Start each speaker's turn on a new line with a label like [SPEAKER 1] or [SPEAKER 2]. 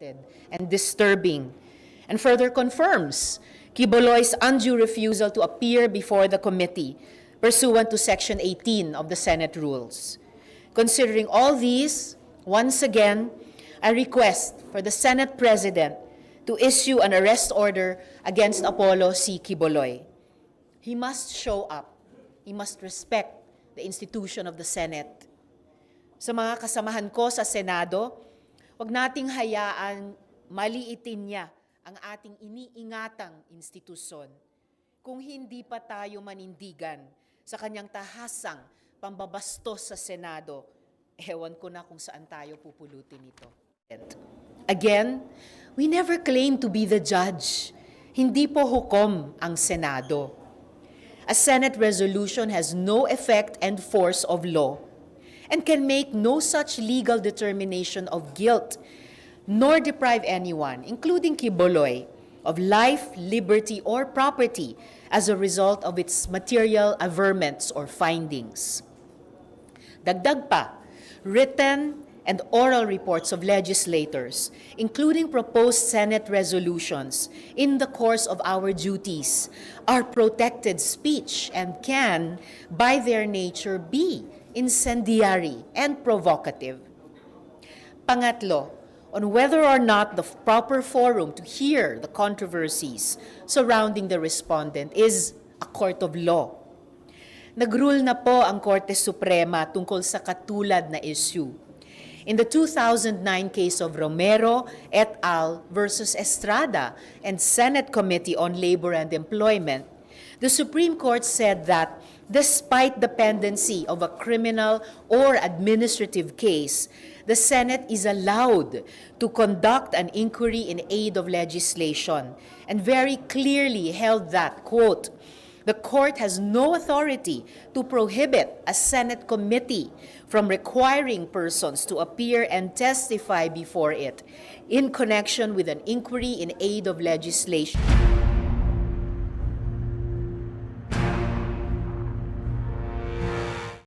[SPEAKER 1] and disturbing, and further confirms Kiboloy's undue refusal to appear before the committee pursuant to Section 18 of the Senate rules. Considering all these, once again, I request for the Senate President to issue an arrest order against Apollo C. Kiboloy. He must show up. He must respect the institution of the Senate. Sa mga kasamahan ko sa Senado, huwag nating hayaan maliitin niya ang ating iniingatang institusyon. Kung hindi pa tayo manindigan sa kanyang tahasang pambabastos sa Senado, ewan ko na kung saan tayo pupulutin ito. Again, we never claim to be the judge. Hindi po hukom ang Senado. A Senate resolution has no effect and force of law and can make no such legal determination of guilt, nor deprive anyone, including Kiboloy, of life, liberty, or property as a result of its material averments or findings. Dagdag pa, written and oral reports of legislators, including proposed Senate resolutions in the course of our duties, are protected speech and can, by their nature, be incendiary and provocative. Pangatlo, on whether or not the proper forum to hear the controversies surrounding the respondent is a court of law. Nagrule na po ang Korte Suprema tungkol sa katulad na issue. In the 2009 case of Romero et al. versus Estrada and Senate Committee on Labor and Employment, the Supreme Court said that despite the pendency of a criminal or administrative case, the Senate is allowed to conduct an inquiry in aid of legislation and very clearly held that, quote, the court has no authority to prohibit a Senate committee from requiring persons to appear and testify before it in connection with an inquiry in aid of legislation.